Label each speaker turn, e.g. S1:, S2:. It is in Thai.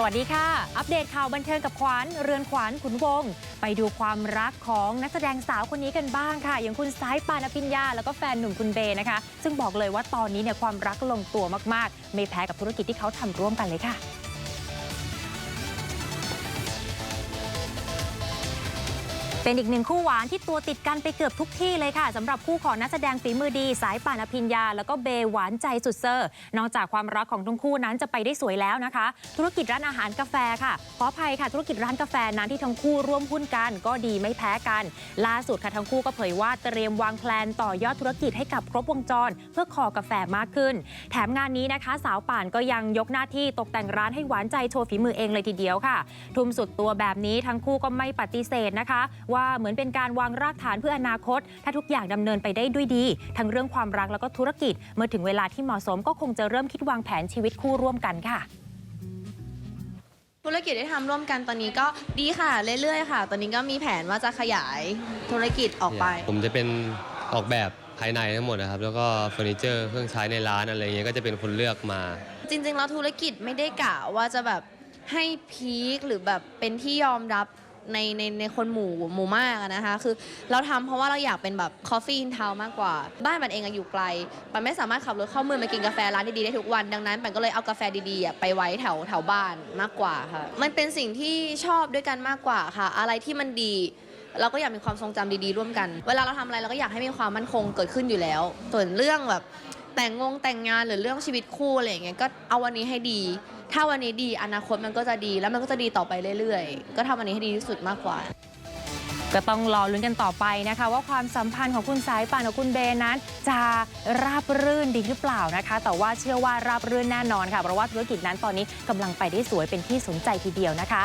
S1: สวัสดีค่ะ อัปเดตข่าวบันเทิงกับขวัญเรือนขวัญขุนวง ไปดูความรักของนักแสดงสาวคนนี้กันบ้างค่ะ อย่างคุณสายปานอภิญญา แล้วก็แฟนหนุ่มคุณเบนะคะ ซึ่งบอกเลยว่าตอนนี้เนี่ยความรักลงตัวมากๆ ไม่แพ้กับธุรกิจที่เขาทำร่วมกันเลยค่ะ เป็นอีกหนึ่งคู่หวานที่ตัวติดกันไปเกือบทุกที่เลยค่ะสำหรับคู่ของนักแสดงฝีมือดี สายป่านอภิญญา แล้วก็เบหวานใจสุดเซอร์ นอกจากความรักของทั้งคู่นั้นจะไปได้สวยแล้วนะคะ ธุรกิจร้านอาหารกาแฟค่ะขออภัยค่ะธุรกิจร้านกาแฟนั้นที่ทั้งคู่ร่วมหุ้นกัน ก็ดีไม่แพ้กัน ล่าสุดค่ะทั้งคู่ก็เผยว่าเตรียมวางแผนต่อยอดธุรกิจให้กับครบวงจร เพื่อคอกาแฟมากขึ้น แถมงานนี้นะคะ สาวป่านก็ยังยกหน้าที่ตกแต่งร้านให้หวานใจโชว์ฝีมือเองเลยทีเดียวค่ะ ทุ่มสุดตัวแบบนี้ทั้งคู่ก็ไม่ปฏิเสธนะคะว่าเหมือนเป็นการวางรากฐานเพื่ออนาคต ถ้าทุกอย่างดำเนินไปได้ด้วยดี ทั้งเรื่องความรักแล้วก็ธุรกิจ เมื่อถึงเวลาที่เหมาะสมก็คงจะเริ่มคิดวางแผนชีวิตคู่ร่วมกันค่ะ
S2: ธุรกิจที่ทำร่วมกันตอนนี้ก็ดีค่ะเรื่อยๆค่ะ ตอนนี้ก็มีแผนว่าจะขยายธุรกิจออกไป
S3: ผมจะเป็นออกแบบภายในทั้งหมดนะครับ แล้วก็เฟอร์นิเจอร์เครื่องใช้ในร้านอะไรเงี้ยก็จะเป็นคนเลือกมา
S2: จริงๆแล้วธุรกิจไม่ได้กะว่าจะแบบให้พีคหรือแบบเป็นที่ยอมรับ ในในในคนหมู่หมู่มากอะนะคะ คือเราทำเพราะว่าเราอยากเป็นแบบคอฟฟี่อินทาวมากกว่า บ้านมันเองอะอยู่ไกลมันไม่สามารถขับรถเข้าเมืองมากินกาแฟร้านดีๆได้ทุกวัน ดังนั้นมันก็เลยเอากาแฟดีๆอะไปไว้แถวแถวบ้านมากกว่าค่ะ มันเป็นสิ่งที่ชอบด้วยกันมากกว่าค่ะ อะไรที่มันดี เราก็อยากมีความทรงจำดีๆ ร่วมกัน เวลาเราทำอะไรเราก็อยากให้มีความมั่นคงเกิดขึ้นอยู่แล้ว ส่วนเรื่องแบบแต่งงงแต่งงานหรือเรื่องชีวิตคู่อะไรอย่างเงี้ย ก็เอาวันนี้ให้ดี ถ้าวันนี้ดีอนาคตมันก็จะดีแล้วมันก็จะดีต่อไปเรื่อยๆ ก็ทำวันนี้ให้ดีที่สุดมากกว่า
S1: ก็ต้องรอลุ้นกันต่อไปนะคะ ว่าความสัมพันธ์ของคุณสายป่านกับคุณเบนนั้น จะราบรื่นดีหรือเปล่านะคะ แต่ว่าเชื่อว่าราบรื่นแน่นอนค่ะเพราะว่าธุรกิจนั้นตอนนี้กำลังไปได้สวยเป็นที่สนใจทีเดียวนะคะ